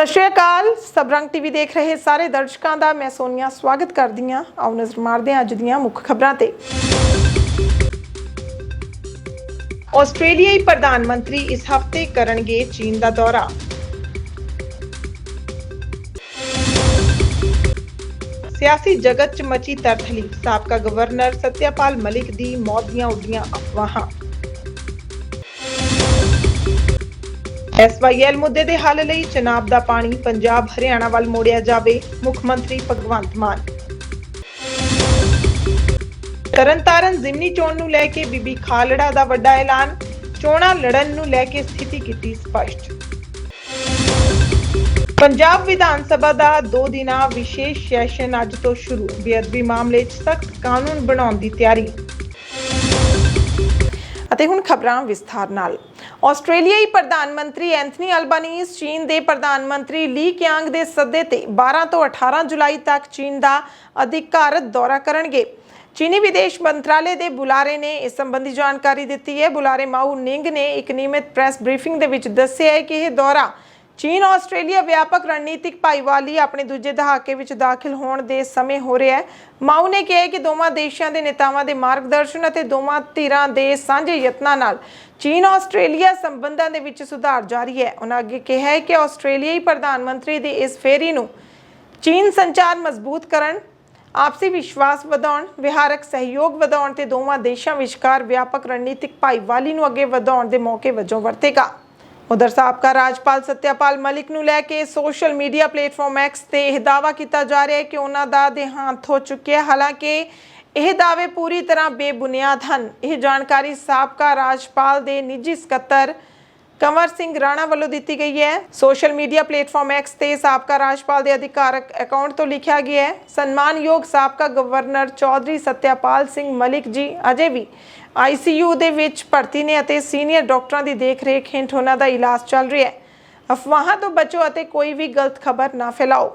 ਸਤਿ ਸ਼੍ਰੀ ਅਕਾਲ। ਸਬਰੰਗ ਟੀਵੀ ਦੇਖ ਰਹੇ ਸਾਰੇ ਦਰਸ਼ਕਾਂ ਦਾ ਮੈਂ ਸੋਨੀਆ ਸਵਾਗਤ ਕਰਦੀ ਹਾਂ। ਆਓ ਨਜ਼ਰ ਮਾਰਦੇ ਹਾਂ ਅੱਜ ਦੀਆਂ ਮੁੱਖ ਖਬਰਾਂ ਤੇ। ਆਸਟ੍ਰੇਲੀਆਈ ਪ੍ਰਧਾਨ ਮੰਤਰੀ ਇਸ ਹਫ਼ਤੇ ਕਰਨਗੇ ਚੀਨ ਦਾ ਦੌਰਾ। ਸਿਆਸੀ ਜਗਤ 'ਚ ਮਚੀ ਤਰਥਲੀ, ਸਾਬਕਾ ਗਵਰਨਰ ਸਤਿਆਪਾਲ ਮਲਿਕ ਦੀ ਮੌਤ ਦੀਆਂ ਉੱਡੀਆਂ ਅਫਵਾਹਾਂ। ਐਸਵਾਈਐਲ ਮੁੱਦੇ ਦੇ ਹੱਲ ਲਈ ਚਨਾਬ ਦਾ ਪਾਣੀ ਪੰਜਾਬ, ਹਰਿਆਣਾ ਵੱਲ ਮੋੜਿਆ ਜਾਵੇ, ਮੁੱਖ ਮੰਤਰੀ ਭਗਵੰਤ ਮਾਨ। ਤਰਨਤਾਰਨ ਜ਼ਿਮਨੀ ਚੋਣ ਨੂੰ ਲੈ ਕੇ ਬੀਬੀ ਖਾਲੜਾ ਦਾ ਵੱਡਾ ਐਲਾਨ, ਚੋਣਾਂ ਲੜਨ ਨੂੰ ਲੈ ਕੇ ਸਥਿਤੀ ਕੀਤੀ ਸਪਸ਼ਟ। ਪੰਜਾਬ ਵਿਧਾਨ ਸਭਾ ਦਾ 2 ਦਿਨਾ ਵਿਸ਼ੇਸ਼ ਸੈਸ਼ਨ ਅੱਜ ਤੋਂ ਸ਼ੁਰੂ, ਬੇਅਦਬੀ ਮਾਮਲੇ 'ਚ ਸਖਤ ਕਾਨੂੰਨ ਬਣਾਉਣ ਦੀ ਤਿਆਰੀ। ਅਤੇ ਹੁਣ ਖਬਰਾਂ ਵਿਸਥਾਰ ਨਾਲ। ਆਸਟ੍ਰੇਲੀਆਈ ਪ੍ਰਧਾਨ ਮੰਤਰੀ ਐਂਥਨੀ ਅਲਬਾਨੀਜ਼ ਚੀਨ ਦੇ ਪ੍ਰਧਾਨ ਮੰਤਰੀ ਲੀ ਕਿਆਂਗ ਦੇ ਸੱਦੇ ਤੇ 12 ਤੋਂ 18 ਜੁਲਾਈ ਤੱਕ ਚੀਨ ਦਾ ਅਧਿਕਾਰਤ ਦੌਰਾ ਕਰਨਗੇ। ਚੀਨੀ ਵਿਦੇਸ਼ ਮੰਤਰਾਲੇ ਦੇ ਬੁਲਾਰੇ ਨੇ ਇਸ ਸੰਬੰਧੀ ਜਾਣਕਾਰੀ ਦਿੱਤੀ ਹੈ। ਬੁਲਾਰੇ ਮਾਊ ਨਿੰਗ ਨੇ ਇੱਕ ਨਿਯਮਿਤ ਪ੍ਰੈਸ ਬਰੀਫਿੰਗ ਦੇ ਵਿੱਚ ਦੱਸਿਆ ਹੈ ਕਿ ਇਹ ਦੌਰਾ ਚੀਨ ਆਸਟ੍ਰੇਲੀਆ ਵਿਆਪਕ ਰਣਨੀਤਿਕ ਭਾਈਵਾਲੀ ਆਪਣੇ ਦੂਜੇ ਦਹਾਕੇ ਵਿੱਚ ਦਾਖਲ ਹੋਣ ਦੇ ਸਮੇਂ ਹੋ ਰਿਹਾ ਹੈ। ਮਾਊ ਨੇ ਕਿਹਾ ਕਿ ਦੋਵਾਂ ਦੇਸ਼ਾਂ ਦੇ ਨੇਤਾਵਾਂ ਦੇ ਮਾਰਗਦਰਸ਼ਨ ਅਤੇ ਦੋਵਾਂ ਧਿਰਾਂ ਦੇ ਸਾਂਝੇ ਯਤਨਾਂ ਨਾਲ ਚੀਨ ਆਸਟ੍ਰੇਲੀਆ ਸੰਬੰਧਾਂ ਦੇ ਵਿੱਚ ਸੁਧਾਰ ਜਾਰੀ ਹੈ। ਉਹਨਾਂ ਅੱਗੇ ਕਿਹਾ ਕਿ ਆਸਟ੍ਰੇਲੀਆਈ ਪ੍ਰਧਾਨ ਮੰਤਰੀ ਦੀ ਇਸ ਫੇਰੀ ਨੂੰ ਚੀਨ ਸੰਚਾਰ ਮਜ਼ਬੂਤ ਕਰਨ, ਆਪਸੀ ਵਿਸ਼ਵਾਸ ਵਧਾਉਣ, ਵਿਹਾਰਕ ਸਹਿਯੋਗ ਵਧਾਉਣ ਤੇ ਦੋਵਾਂ ਦੇਸ਼ਾਂ ਵਿਚਕਾਰ ਵਿਆਪਕ ਰਣਨੀਤਿਕ ਭਾਈਵਾਲੀ ਨੂੰ ਅੱਗੇ ਵਧਾਉਣ ਦੇ ਮੌਕੇ ਵਜੋਂ ਵਰਤੇਗਾ। ਉਧਰ ਸਾਬਕਾ ਰਾਜਪਾਲ ਸਤਿਆਪਾਲ ਮਲਿਕ ਨੂੰ ਲੈ ਕੇ ਸੋਸ਼ਲ ਮੀਡੀਆ ਪਲੇਟਫਾਰਮ ਐਕਸ ਤੇ ਇਹ ਦਾਅਵਾ ਕੀਤਾ ਜਾ ਰਿਹਾ ਹੈ ਕਿ ਉਹਨਾਂ ਦਾ ਦੇਹਾਂਤ ਹੋ ਚੁੱਕਿਆ ਹਾਲਾਂਕਿ ਇਹ ਦਾਅਵੇ ਪੂਰੀ ਤਰ੍ਹਾਂ ਬੇਬੁਨਿਆਦ ਹਨ। ਇਹ ਜਾਣਕਾਰੀ ਸਾਬਕਾ ਰਾਜਪਾਲ ਦੇ ਨਿੱਜੀ ਸਕੱਤਰ ਕੰਵਰ ਸਿੰਘ ਰਾਣਾ ਵੱਲੋਂ ਦਿੱਤੀ ਗਈ ਹੈ। ਸੋਸ਼ਲ ਮੀਡੀਆ ਪਲੇਟਫਾਰਮ ਐਕਸ ਤੇ ਸਾਬਕਾ ਰਾਜਪਾਲ ਦੇ ਅਧਿਕਾਰਕ ਅਕਾਊਂਟ ਤੋਂ ਲਿਖਿਆ ਗਿਆ ਹੈ। ਸਨਮਾਨਯੋਗ ਸਾਬਕਾ ਗਵਰਨਰ ਚੌਧਰੀ ਸਤਿਆਪਾਲ ਸਿੰਘ ਮਲਿਕ ਜੀ ਅਜੇ ਵੀ ਆਈਸੀਯੂ ਦੇ ਵਿੱਚ ਭਰਤੀ ਨੇ ਅਤੇ ਸੀਨੀਅਰ ਡਾਕਟਰਾਂ ਦੀ ਦੇਖਰੇਖ ਹੇਠ ਉਹਨਾਂ ਦਾ ਇਲਾਜ ਚੱਲ ਰਿਹਾ ਹੈ। ਅਫਵਾਹਾਂ ਤੋਂ ਬਚੋ ਅਤੇ ਕੋਈ ਵੀ ਗਲਤ ਖਬਰ ਨਾ ਫੈਲਾਓ।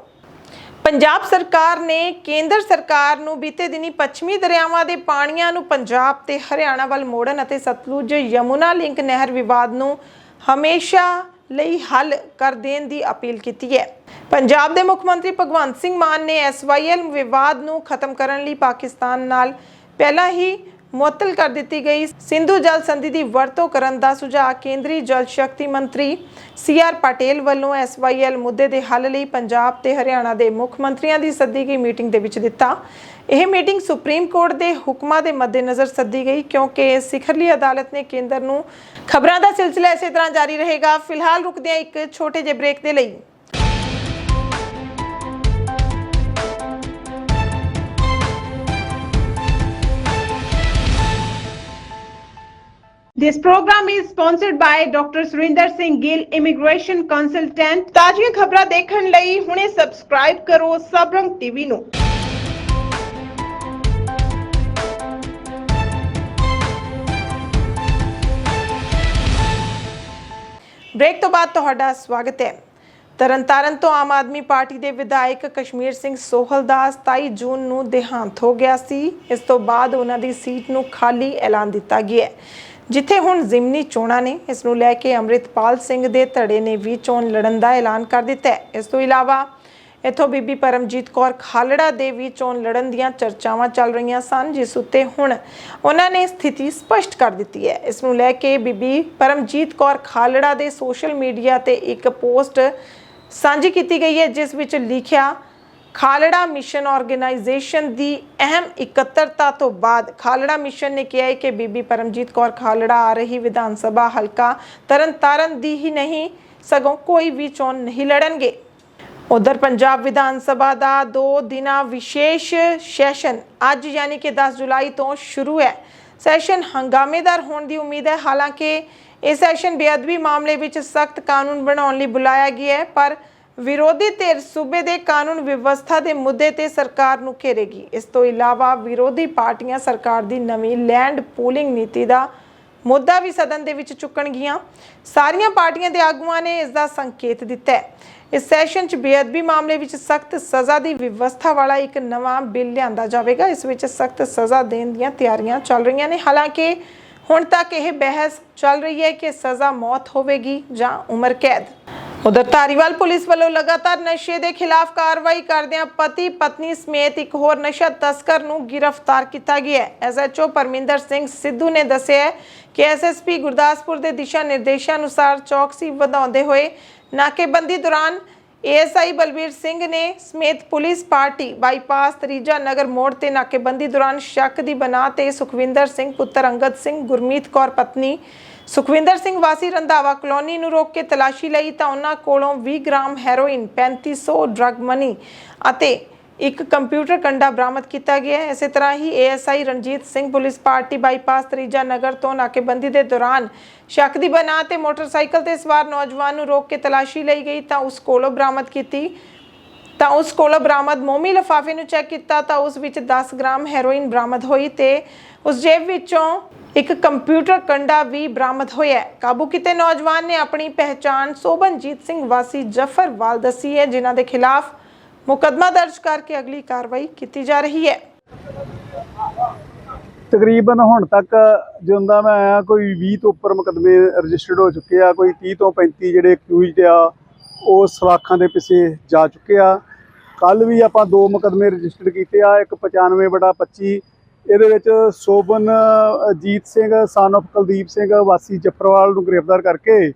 ਪੰਜਾਬ ਸਰਕਾਰ ਨੇ ਕੇਂਦਰ ਸਰਕਾਰ ਨੂੰ ਬੀਤੇ ਦਿਨੀ ਪੱਛਮੀ ਦਰਿਆਵਾਂ ਦੇ ਪਾਣੀਆਂ ਨੂੰ ਪੰਜਾਬ ਤੇ ਹਰਿਆਣਾ ਵੱਲ ਮੋੜਨ ਅਤੇ ਸਤਲੁਜ ਯਮੁਨਾ ਲਿੰਕ ਨਹਿਰ ਵਿਵਾਦ ਨੂੰ ਹਮੇਸ਼ਾ ਲਈ ਹੱਲ ਕਰ ਦੇਣ ਦੀ ਅਪੀਲ ਕੀਤੀ ਹੈ। ਪੰਜਾਬ ਦੇ ਮੁੱਖ ਮੰਤਰੀ ਭਗਵੰਤ ਸਿੰਘ ਮਾਨ ਨੇ ਐਸਵਾਈਐਲ ਵਿਵਾਦ ਨੂੰ ਖਤਮ ਕਰਨ ਲਈ ਪਾਕਿਸਤਾਨ ਨਾਲ ਪਹਿਲਾਂ ਹੀ ਮੁਅੱਤਲ ਕਰ ਦਿੱਤੀ ਗਈ। ਸਿੰਧੂ ਜਲ ਸੰਧੀ ਦੀ ਵਰਤੋਂ ਕਰਨ ਦਾ ਸੁਝਾਅ ਕੇਂਦਰੀ ਜਲ ਸ਼ਕਤੀ ਮੰਤਰੀ ਸੀ ਆਰ ਪਟੇਲ ਵੱਲੋਂ ਐਸਵਾਈਐਲ ਮੁੱਦੇ ਦੇ ਹੱਲ ਲਈ ਪੰਜਾਬ ਤੇ ਹਰਿਆਣਾ ਦੇ ਮੁੱਖ ਮੰਤਰੀਆਂ ਦੀ ਸੱਦੀ ਗਈ ਮੀਟਿੰਗ ਦੇ ਵਿੱਚ ਦਿੱਤਾ। ਇਹ ਮੀਟਿੰਗ ਸੁਪਰੀਮ ਕੋਰਟ ਦੇ ਹੁਕਮਾਂ ਦੇ ਮੱਦੇਨਜ਼ਰ ਸੱਦੀ ਗਈ ਕਿਉਂਕਿ ਸਿਖਰਲੀ ਅਦਾਲਤ ਨੇ ਕੇਂਦਰ ਨੂੰ ਖਬਰਾਂ ਦਾ ਸਿਲਸਿਲਾ ਇਸੇ ਤਰ੍ਹਾਂ ਜਾਰੀ ਰਹੇਗਾ। ਫਿਲਹਾਲ ਰੁਕਦੇ ਹਾਂ ਇੱਕ ਛੋਟੇ ਜਿਹੇ ਬ੍ਰੇਕ ਦੇ ਲਈ This program is sponsored by Dr. Surinder Singh Gill, Immigration Consultant. ਤਾਜ਼ੀਆਂ ਖਬਰਾਂ ਦੇਖਣ ਲਈ ਹੁਣੇ ਸਬਸਕ੍ਰਾਈਬ ਕਰੋ ਸਬਰੰਗ ਟੀਵੀ ਨੂੰ। ਬ੍ਰੇਕ ਤੋਂ ਬਾਅਦ ਤੁਹਾਡਾ ਸਵਾਗਤ ਹੈ ਤਰਨਤਾਰਨ ਤੋਂ ਆਮ ਆਦਮੀ ਪਾਰਟੀ ਦੇ ਵਿਧਾਇਕ ਕਸ਼ਮੀਰ ਸਿੰਘ ਸੋਹਲ ਦਾ 27 ਜੂਨ ਨੂੰ ਦੇਹਾਂਤ ਹੋ ਗਿਆ ਸੀ ਇਸ ਤੋਂ ਬਾਅਦ ਉਹਨਾਂ ਦੀ ਸੀਟ ਨੂੰ ਖਾਲੀ ਐਲਾਨ ਦਿੱਤਾ ਗਿਆ ਹੈ ਜਿੱਥੇ ਹੁਣ ਜ਼ਿਮਨੀ ਚੋਣਾਂ ਨੇ, ਇਸ ਨੂੰ ਲੈ ਕੇ ਅੰਮ੍ਰਿਤਪਾਲ ਸਿੰਘ ਦੇ ਧੜੇ ਨੇ ਵੀ ਚੋਣ ਲੜਨ ਦਾ ਐਲਾਨ ਕਰ ਦਿੱਤਾ ਹੈ। ਇਸ ਤੋਂ ਇਲਾਵਾ ਇੱਥੋਂ ਬੀਬੀ ਪਰਮਜੀਤ ਕੌਰ ਖਾਲੜਾ ਦੇ ਵੀ ਚੋਣ ਲੜਨ ਦੀਆਂ ਚਰਚਾਵਾਂ ਚੱਲ ਰਹੀਆਂ ਸਨ, ਜਿਸ ਉੱਤੇ ਹੁਣ ਉਹਨਾਂ ਨੇ ਸਥਿਤੀ ਸਪਸ਼ਟ ਕਰ ਦਿੱਤੀ ਹੈ। ਇਸ ਨੂੰ ਲੈ ਕੇ ਬੀਬੀ ਪਰਮਜੀਤ ਕੌਰ ਖਾਲੜਾ ਦੇ ਸੋਸ਼ਲ ਮੀਡੀਆ ਤੇ ਇੱਕ ਪੋਸਟ ਸਾਂਝੀ ਕੀਤੀ ਗਈ ਹੈ, ਜਿਸ ਵਿੱਚ ਲਿਖਿਆ ਖਾਲੜਾ ਮਿਸ਼ਨ ਆਰਗੇਨਾਈਜੇਸ਼ਨ ਦੀ ਅਹਿਮ ਇਕੱਤਰਤਾ ਤੋਂ ਬਾਅਦ ਖਾਲੜਾ ਮਿਸ਼ਨ ਨੇ ਕਿਹਾ ਹੈ ਕਿ ਬੀਬੀ ਪਰਮਜੀਤ ਕੌਰ ਖਾਲੜਾ ਆ ਰਹੀ ਵਿਧਾਨ ਸਭਾ ਹਲਕਾ ਤਰਨਤਾਰਨ ਦੀ ਹੀ ਨਹੀਂ, ਸਗੋਂ ਕੋਈ ਵੀ ਚੋਣ ਨਹੀਂ ਲੜਨਗੇ। ਉਧਰ ਪੰਜਾਬ ਵਿਧਾਨ ਸਭਾ ਦਾ 2 ਦਿਨਾ ਵਿਸ਼ੇਸ਼ ਸੈਸ਼ਨ ਅੱਜ ਯਾਨੀ ਕਿ 10 ਜੁਲਾਈ ਤੋਂ ਸ਼ੁਰੂ ਹੈ। ਸੈਸ਼ਨ ਹੰਗਾਮੇਦਾਰ ਹੋਣ ਦੀ ਉਮੀਦ ਹੈ। ਹਾਲਾਂਕਿ ਇਹ ਸੈਸ਼ਨ ਬੇਅਦਬੀ ਮਾਮਲੇ ਵਿੱਚ ਸਖਤ ਕਾਨੂੰਨ ਬਣਾਉਣ ਲਈ ਬੁਲਾਇਆ ਗਿਆ ਹੈ, ਪਰ ਵਿਰੋਧੀ ਧਿਰ ਸੂਬੇ ਦੇ ਕਾਨੂੰਨ ਵਿਵਸਥਾ ਦੇ ਮੁੱਦੇ ਤੇ ਸਰਕਾਰ ਨੂੰ ਘੇਰੇਗੀ। ਇਸ ਤੋਂ ਇਲਾਵਾ ਵਿਰੋਧੀ ਪਾਰਟੀਆਂ ਸਰਕਾਰ ਦੀ ਨਵੀਂ ਲੈਂਡ ਪੂਲਿੰਗ ਨੀਤੀ ਦਾ ਮੁੱਦਾ ਵੀ ਸਦਨ ਦੇ ਵਿੱਚ ਚੁੱਕਣਗੀਆਂ। ਸਾਰੀਆਂ ਪਾਰਟੀਆਂ ਦੇ ਆਗੂਆਂ ਨੇ ਇਸ ਦਾ ਸੰਕੇਤ ਦਿੱਤਾ ਹੈ। ਇਸ ਸੈਸ਼ਨ 'ਚ ਬੇਅਦਬੀ ਮਾਮਲੇ ਵਿੱਚ ਸਖਤ ਸਜ਼ਾ ਦੀ ਵਿਵਸਥਾ ਵਾਲਾ ਇੱਕ ਨਵਾਂ ਬਿੱਲ ਲਿਆਂਦਾ ਜਾਵੇਗਾ। ਇਸ ਵਿੱਚ ਸਖਤ ਸਜ਼ਾ ਦੇਣ ਦੀਆਂ ਤਿਆਰੀਆਂ ਚੱਲ ਰਹੀਆਂ ਨੇ। ਹਾਲਾਂਕਿ ਹੁਣ ਤੱਕ ਇਹ ਬਹਿਸ ਚੱਲ ਰਹੀ ਹੈ ਕਿ ਸਜ਼ਾ ਮੌਤ ਹੋਵੇਗੀ ਜਾਂ ਉਮਰ ਕੈਦ। ਉਧਰ ਧਾਰੀਵਾਲ ਪੁਲਿਸ ਵੱਲੋਂ ਲਗਾਤਾਰ ਨਸ਼ੇ ਦੇ ਖਿਲਾਫ ਕਾਰਵਾਈ ਕਰਦਿਆਂ ਪਤੀ ਪਤਨੀ ਸਮੇਤ ਇੱਕ ਹੋਰ ਨਸ਼ਾ ਤਸਕਰ ਨੂੰ ਗ੍ਰਿਫਤਾਰ ਕੀਤਾ ਗਿਆ ਹੈ। ਐਸਐਚਓ ਪਰਮਿੰਦਰ ਸਿੰਘ ਸਿੱਧੂ ਨੇ ਦੱਸਿਆ ਹੈ ਕਿ ਐਸਐਸਪੀ ਗੁਰਦਾਸਪੁਰ ਦੇ ਦਿਸ਼ਾ ਨਿਰਦੇਸ਼ਾਂ ਅਨੁਸਾਰ ਚੌਕਸੀ ਵਧਾਉਂਦੇ ਹੋਏ ਨਾਕੇਬੰਦੀ ਦੌਰਾਨ ਏਐਸਆਈ ਬਲਬੀਰ ਸਿੰਘ ਨੇ ਸਮੇਤ police party bypass Tarija Nagar ਮੋੜ ਤੇ ਨਾਕੇਬੰਦੀ ਦੌਰਾਨ ਸ਼ੱਕ ਦੀ ਬਣਾ ਤੇ ਸੁਖਵਿੰਦਰ ਸਿੰਘ, ਪੁੱਤਰ ਅੰਗਦ ਸਿੰਘ, ਗੁਰਮੀਤ ਕੌਰ ਪਤਨੀ ਸੁਖਵਿੰਦਰ ਸਿੰਘ ਵਾਸੀ ਰੰਧਾਵਾ ਕਲੋਨੀ ਨੂੰ ਰੋਕ ਕੇ ਤਲਾਸ਼ੀ ਲਈ ਤਾਂ ਉਹਨਾਂ ਕੋਲੋਂ 20 ਗ੍ਰਾਮ ਹੈਰੋਇਨ 3500 ਡਰੱਗ ਮਨੀ ਅਤੇ ਇੱਕ ਕੰਪਿਊਟਰ ਕੰਡਾ ਬਰਾਮਦ ਕੀਤਾ ਗਿਆ ਹੈ। ਇਸੇ ਤਰ੍ਹਾਂ ਹੀ ASI Ranjit Singh police party bypass Tarija Nagar ਤੋਂ ਨਾਕੇਬੰਦੀ ਦੇ ਦੌਰਾਨ ਸ਼ੱਕ ਦੀ ਬਣਾ ਤੇ ਮੋਟਰਸਾਈਕਲ ਤੇ ਸਵਾਰ ਨੌਜਵਾਨ ਨੂੰ ਰੋਕ ਕੇ ਤਲਾਸ਼ੀ ਲਈ ਗਈ ਤਾਂ ਉਸ ਕੋਲੋਂ ਬਰਾਮਦ ਕੀਤੀ। ਤਾਂ ਉਸ ਕੋਲੋਂ ਬਰਾਮਦ ਮੋਮੀ ਲਫਾਫੇ ਨੂੰ ਚੈੱਕ ਕੀਤਾ ਤਾਂ ਉਸ ਵਿੱਚ 10 ਗ੍ਰਾਮ ਹੈਰੋਇਨ ਬਰਾਮਦ ਹੋਈ ਤੇ ਉਸ ਜੇਬ ਵਿੱਚੋਂ ਇੱਕ ਕੰਪਿਊਟਰ ਕੰਡਾ ਵੀ ਬਰਾਮਦ ਹੋਇਆ ਹੈ। ਕਾਬੂ ਕੀਤੇ ਨੌਜਵਾਨ ਨੇ ਆਪਣੀ ਪਹਿਚਾਣ ਸੋਬਨਜੀਤ ਸਿੰਘ ਵਾਸੀ ਜਫਰਵਾਲ ਦੱਸੀ ਹੈ, ਜਿਨ੍ਹਾਂ ਦੇ ਖਿਲਾਫ ਮੁਕੱਦਮਾ ਦਰਜ ਕਰਕੇ ਅਗਲੀ ਕਾਰਵਾਈ ਕੀਤੀ ਜਾ ਰਹੀ ਹੈ। ਤਕਰੀਬਨ ਹੁਣ ਤੱਕ ਜਿਉਂਦਾ ਮੈਂ ਆਇਆ, ਕੋਈ 20 ਤੋਂ ਉੱਪਰ ਮੁਕੱਦਮੇ ਰਜਿਸਟਰਡ ਹੋ ਚੁੱਕੇ ਆ, ਕੋਈ 30 ਤੋਂ 35 ਜਿਹੜੇ ਅਕਿਊਜ਼ਡ ਆ, ਉਹ ਸਲਾਖਾਂ ਦੇ ਪਿੱਛੇ ਜਾ ਚੁੱਕੇ ਆ। ਕੱਲ ਵੀ ਆਪਾਂ ਦੋ ਮੁਕੱਦਮੇ ਰਜਿਸਟਰਡ ਕੀਤੇ ਆ, ਇੱਕ 95/25 ਇਹਦੇ ਵਿੱਚ ਸੋਬਨ ਅਜੀਤ ਸਿੰਘ ਸਨ of ਕੁਲਦੀਪ ਸਿੰਘ, ਵਾਸੀ ਜਫਰਵਾਲ ਨੂੰ ਗ੍ਰਿਫਤਾਰ ਕਰਕੇ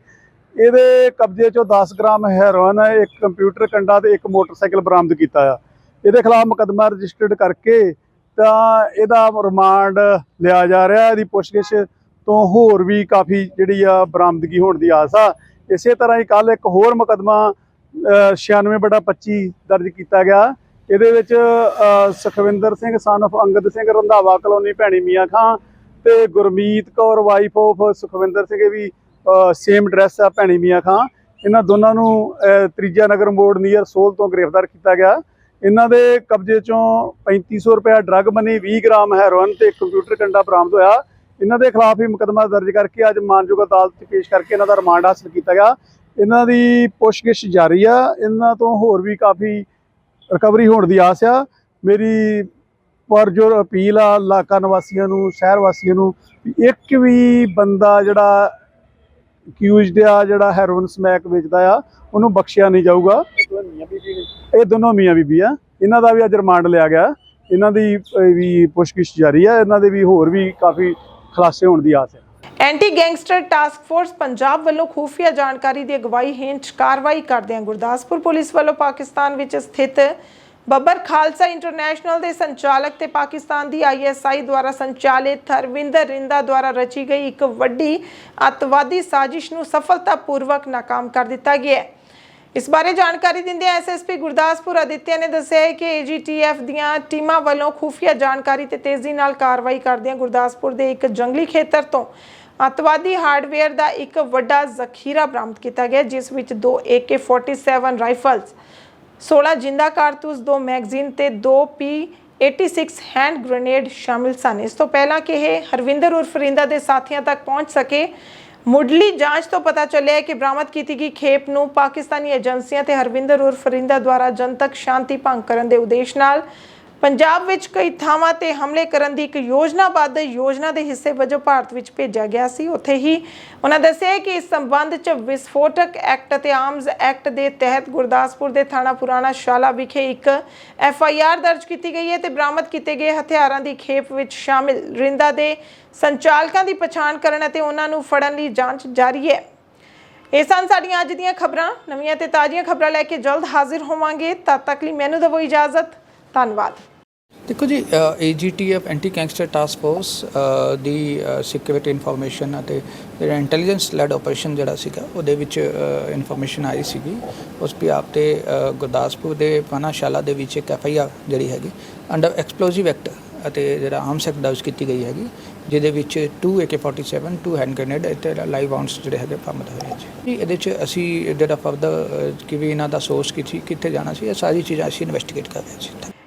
ਇਹਦੇ ਕਬਜ਼ੇ ਚੋਂ 10 ਗ੍ਰਾਮ ਹੈਰੋਇਨ, ਇੱਕ ਕੰਪਿਊਟਰ ਕੰਡਾ ਤੇ ਇੱਕ ਮੋਟਰਸਾਈਕਲ ਬਰਾਮਦ ਕੀਤਾ ਆ। ਇਹਦੇ ਖਿਲਾਫ ਮੁਕੱਦਮਾ ਰਜਿਸਟਰਡ ਕਰਕੇ ਤਾਂ ਇਹਦਾ ਰਿਮਾਂਡ ਲਿਆ ਜਾ ਰਿਹਾ। ਇਹਦੀ ਪੁੱਛਗਿੱਛ ਤੋਂ ਹੋਰ ਵੀ ਕਾਫੀ ਜਿਹੜੀ ਆ ਬਰਾਮਦਗੀ ਹੋਣ ਦੀ ਆਸ ਆ। ਇਸੇ ਤਰ੍ਹਾਂ ਹੀ ਕੱਲ ਇੱਕ ਹੋਰ ਮੁਕੱਦਮਾ ਅਹ 96 ਬਟਾ 25 ਦਰਜ ਕੀਤਾ ਗਿਆ। ਇਹਦੇ ਵਿੱਚ Sukhwinder Singh son of Angad Singh Randhawa colony Bhaini Mian Khan ਤੇ ਗੁਰਮੀਤ ਕੌਰ ਵਾਈਫ ਆਫ ਸੁਖਵਿੰਦਰ ਸਿੰਘ ਇਹ ਵੀ ਸੇਮ ਐਡਰੈਸ ਆ ਭੈਣੀ ਮੀਆਂ ਖਾਂ। ਇਹਨਾਂ ਦੋਨਾਂ ਨੂੰ ਅਹ, ਤ੍ਰਿਜਾ ਨਗਰ ਮੋੜ ਨੀਅਰ ਸੋਲ ਤੋਂ ਗ੍ਰਿਫਤਾਰ ਕੀਤਾ ਗਿਆ। ਇਹਨਾਂ ਦੇ ਕਬਜ਼ੇ ਚੋਂ 3500 ਰੁਪਏ ਡਰੱਗ ਮਨੀ 20 ਗ੍ਰਾਮ ਹੈਰੋਇਨ ਤੇ ਕੰਪਿਊਟਰ ਕੰਡਾ ਬਰਾਮਦ ਹੋਇਆ। ਇਹਨਾਂ ਦੇ ਖਿਲਾਫ ਹੀ ਮੁਕੱਦਮਾ ਦਰਜ ਕਰਕੇ ਅੱਜ ਮਾਨਯੋਗ ਅਦਾਲਤ 'ਚ ਪੇਸ਼ ਕਰਕੇ ਇਹਨਾਂ ਦਾ ਰਿਮਾਂਡ ਹਾਸਲ ਕੀਤਾ ਗਿਆ। ਇਹਨਾਂ ਦੀ ਪੁੱਛਗਿੱਛ ਜਾਰੀ ਆ। ਇਹਨਾਂ ਤੋਂ ਹੋਰ ਵੀ ਕਾਫੀ ਰਿਕਵਰੀ ਹੋਣ ਦੀ ਆਸ ਆ। ਮੇਰੀ ਪਰ ਜੋ ਅਪੀਲ ਆ ਇਲਾਕਾ ਨਿਵਾਸੀਆਂ ਨੂੰ, ਸ਼ਹਿਰ ਵਾਸੀਆਂ ਨੂੰ, ਵੀ ਇੱਕ ਵੀ ਬੰਦਾ ਜਿਹੜਾ ਅਕਿਊਜ਼ਡ ਆ, ਜਿਹੜਾ ਹੈਰੋਇਨ ਸਮੈਕ ਵੇਚਦਾ ਆ, ਉਹਨੂੰ ਬਖਸ਼ਿਆ ਨਹੀਂ ਜਾਊਗਾ। ਇਹ ਦੋਨੋਂ ਮੀਆਂ ਬੀਬੀ ਆ। ਇਹਨਾਂ ਦਾ ਵੀ ਅੱਜ ਰਿਮਾਂਡ ਲਿਆ ਗਿਆ। ਇਹਨਾਂ ਦੀ ਵੀ ਪੁੱਛਗਿੱਛ ਜਾਰੀ ਆ। ਇਹਨਾਂ ਦੇ ਵੀ ਹੋਰ ਵੀ ਕਾਫੀ ਖੁਲਾਸੇ ਹੋਣ ਦੀ ਆਸ ਹੈ anti gangster task force Punjab ਵੱਲੋਂ ਖੂਫੀਆ ਜਾਣਕਾਰੀ ਦੀ ਅਗਵਾਈ ਹੇਠ ਕਾਰਵਾਈ ਕਰਦਿਆਂ ਗੁਰਦਾਸਪੁਰ ਪੁਲਿਸ ਵੱਲੋਂ ਪਾਕਿਸਤਾਨ ਵਿੱਚ ਸਥਿਤ ਬੱਬਰ ਖਾਲਸਾ ਇੰਟਰਨੈਸ਼ਨਲ ਦੇ ਸੰਚਾਲਕ ਤੇ ਪਾਕਿਸਤਾਨ ਦੀ ਆਈਐਸਆਈ ਦੁਆਰਾ ਸੰਚਾਲਿਤ ਹਰਵਿੰਦਰ ਰਿੰਦਾ ਦੁਆਰਾ ਰਚੀ ਗਈ ਇੱਕ ਵੱਡੀ ਅੱਤਵਾਦੀ ਸਾਜ਼ਿਸ਼ ਨੂੰ ਸਫਲਤਾਪੂਰਵਕ ਨਾਕਾਮ ਕਰ ਦਿੱਤਾ ਗਿਆ ਹੈ। ਇਸ ਬਾਰੇ ਜਾਣਕਾਰੀ ਦਿੰਦੇ ਐਸਐਸਪੀ ਗੁਰਦਾਸਪੁਰ ਅਦਿੱਤਿਆ ਨੇ ਦੱਸਿਆ ਹੈ ਕਿ ਏਜੀਟੀਐਫ ਦੀਆਂ ਟੀਮਾਂ ਵੱਲੋਂ ਖੁਫੀਆ ਜਾਣਕਾਰੀ ਤੇ ਤੇਜ਼ੀ ਨਾਲ ਕਾਰਵਾਈ ਕਰਦਿਆਂ ਗੁਰਦਾਸਪੁਰ ਦੇ ਇੱਕ ਜੰਗਲੀ ਖੇਤਰ ਤੋਂ ਅੱਤਵਾਦੀ ਹਾਰਡਵੇਅਰ ਦਾ ਇੱਕ ਵੱਡਾ ਜ਼ਖੀਰਾ ਬਰਾਮਦ ਕੀਤਾ ਗਿਆ, ਜਿਸ ਵਿੱਚ ਦੋ AK47 ਰਾਈਫਲਸ 16 ਜਿੰਦਾ ਕਾਰਤੂਸ, ਦੋ ਮੈਗਜ਼ੀਨ ਤੇ ਦੋ P86 ਹੈਂਡ ਗ੍ਰੇਨੇਡ ਸ਼ਾਮਿਲ ਸਨ। ਇਸ ਤੋਂ ਪਹਿਲਾਂ ਕਿ ਇਹ ਹਰਵਿੰਦਰ ਉਰਫ ਰਿੰਦਾ ਦੇ ਸਾਥੀਆਂ ਤੱਕ ਪਹੁੰਚ ਸਕੇ, ਮੁੱਢਲੀ ਜਾਂਚ ਤੋਂ ਪਤਾ ਚੱਲਿਆ ਕਿ ਬਰਾਮਦ ਕੀਤੀ ਗਈ ਖੇਪ ਨੂੰ ਪਾਕਿਸਤਾਨੀ ਏਜੰਸੀਆਂ ਤੇ ਹਰਵਿੰਦਰ ਉਰਫ ਰਿੰਦਾ ਦੁਆਰਾ ਜਨਤਕ ਸ਼ਾਂਤੀ ਭੰਗ ਕਰਨ ਦੇ ਉਦੇਸ਼ ਨਾਲ ਪੰਜਾਬ ਵਿੱਚ ਕਈ ਥਾਵਾਂ ਤੇ ਹਮਲੇ ਕਰਨ ਦੀ ਇੱਕ ਯੋਜਨਾਬੱਧ ਯੋਜਨਾ ਦੇ ਹਿੱਸੇ ਵਜੋਂ ਭਾਰਤ ਵਿੱਚ ਭੇਜਿਆ ਗਿਆ ਸੀ। ਉੱਥੇ ਹੀ ਉਹਨਾਂ ਦੱਸਿਆ ਕਿ ਇਸ ਸੰਬੰਧ 'ਚ ਵਿਸਫੋਟਕ ਐਕਟ ਅਤੇ ਆਰਮਜ਼ ਐਕਟ ਦੇ ਤਹਿਤ ਗੁਰਦਾਸਪੁਰ ਦੇ ਥਾਣਾ ਪੁਰਾਣਾ ਸ਼ਾਲਾ ਵਿਖੇ ਇੱਕ ਐਫ ਆਈ ਆਰ ਦਰਜ ਕੀਤੀ ਗਈ ਹੈ ਤੇ ਬਰਾਮਦ ਕੀਤੇ ਗਏ ਹਥਿਆਰਾਂ ਦੀ ਖੇਪ ਵਿੱਚ ਸ਼ਾਮਿਲ ਰਿੰਦਾ ਦੇ ਸੰਚਾਲਕਾਂ ਦੀ ਪਛਾਣ ਕਰਨ ਅਤੇ ਉਹਨਾਂ ਨੂੰ ਫੜਨ ਲਈ ਜਾਂਚ ਜਾਰੀ ਹੈ। ਇਹ ਸਨ ਸਾਡੀਆਂ ਅੱਜ ਦੀਆਂ ਖਬਰਾਂ। ਨਵੀਆਂ ਤੇ ਤਾਜ਼ੀਆਂ ਖਬਰਾਂ ਲੈ ਕੇ ਜਲਦ ਹਾਜ਼ਰ ਹੋਵਾਂਗੇ। ਤਦ ਤੱਕ ਲਈ ਮੈਨੂੰ ਦਿਵੋ ਇਜਾਜ਼ਤ। ਧੰਨਵਾਦ। ਦੇਖੋ ਜੀ AGTF anti gangster task force ਦੀ ਸਿਕਿਉਰਿਟੀ ਇਨਫੋਰਮੇਸ਼ਨ ਅਤੇ ਜਿਹੜਾ ਇੰਟੈਲੀਜੈਂਸ ਲੈਡ ਆਪਰੇਸ਼ਨ ਜਿਹੜਾ ਸੀਗਾ, ਉਹਦੇ ਵਿੱਚ ਇਨਫੋਰਮੇਸ਼ਨ ਆਈ ਸੀਗੀ। ਉਸ ਪਿਆਪ ਤੇ ਗੁਰਦਾਸਪੁਰ ਦੇ ਪਾਨਾਸ਼ਾਲਾ ਦੇ ਵਿੱਚ ਇੱਕ ਐਫਆਈਆਰ ਜਿਹੜੀ ਹੈਗੀ ਅੰਡਰ ਐਕਸਪਲੋਸਿਵ ਐਕਟ ਅਤੇ ਜਿਹੜਾ ਆਰਮਸ ਐਕਟ ਦਰਜ ਕੀਤੀ ਗਈ ਹੈਗੀ, ਜਿਹਦੇ ਵਿੱਚ 2 AK47 2 ਹੈਂਡ ਗ੍ਰੇਨੇਡ ਅਤੇ ਲਾਈਵ ਆਉਂਟਸ ਜਿਹੜੇ ਹੈਗੇ ਬਰਾਮਦ ਹੋਏ ਜੀ। ਜੀ, ਇਹਦੇ ਚ ਅਸੀਂ ਜਿਹੜਾ ਫਰਦਰ ਕਿ ਵੀ ਇਹਨਾਂ ਦਾ ਸੋਰਸ ਕਿੱਥੇ ਕਿੱਥੇ ਜਾਣਾ ਸੀ, ਇਹ ਸਾਰੀ ਚੀਜ਼ਾਂ ਅਸੀਂ ਇਨਵੈਸਟੀਗੇਟ ਕਰ ਰਹੇ ਸੀ